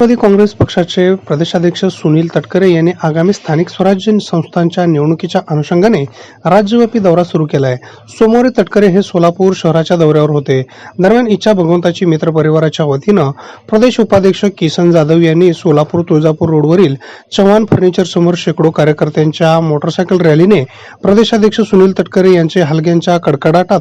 राष्ट्रवादी काँग्रेस पक्षाचे प्रदेशाध्यक्ष सुनील तटकरे यांनी आगामी स्थानिक स्वराज्य संस्थांच्या निवडणुकीच्या अनुषंगाने राज्यव्यापी दौरा सुरू केला आहे सोमवारी तटकरे हे सोलापूर शहराच्या दौऱ्यावर होते. दरम्यान इच्छा भगवंताची मित्र परिवाराच्या वतीनं प्रदेश उपाध्यक्ष किसन जाधव यांनी सोलापूर तुळजापूर रोडवरील चव्हाण फर्निचर समोर शेकडो कार्यकर्त्यांच्या मोटरसायकल रॅलीने प्रदेशाध्यक्ष सुनील तटकरे यांचे हलग्यांच्या कडकडाटात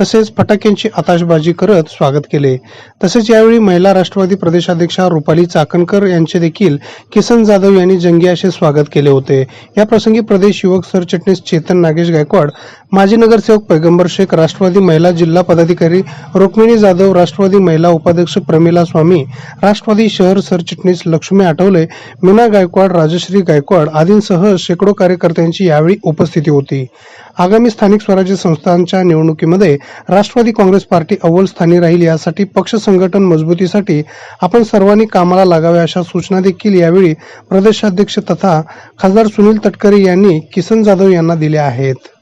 तसेच फटाक्यांची आताशबाजी करत स्वागत केले. तसेच यावेळी महिला राष्ट्रवादी प्रदेशाध्यक्षा रुपाली चाकणकर यांचे देखील किसन जाधव यांनी जंगी असे स्वागत केले होते. या प्रसंगी प्रदेश युवक सरचिटणीस चेतन नागेश गायकवाड माजी नगरसेवक पैगंबर शेख राष्ट्रवादी महिला जिल्हा पदाधिकारी रुक्मिणी जाधव राष्ट्रवादी महिला उपाध्यक्ष प्रमिला स्वामी राष्ट्रवादी शहर सरचिटणीस लक्ष्मी आठवले मीना गायकवाड राजश्री गायकवाड आदींसह शेकडो कार्यकर्त्यांची यावेळी उपस्थिती होती. आगामी स्थानिक स्वराज्य संस्थांच्या निवडणुकीमध्ये राष्ट्रवादी काँग्रेस पार्टी अव्वल स्थानी राहील यासाठी पक्ष संघटन मजबूतीसाठी आपण सर्वांनी कामाला लागावे अशा सूचना देखील यावेळी प्रदेशाध्यक्ष तथा खासदार सुनील तटकरे यांनी किसन जाधव यांना दिल्या आहेत.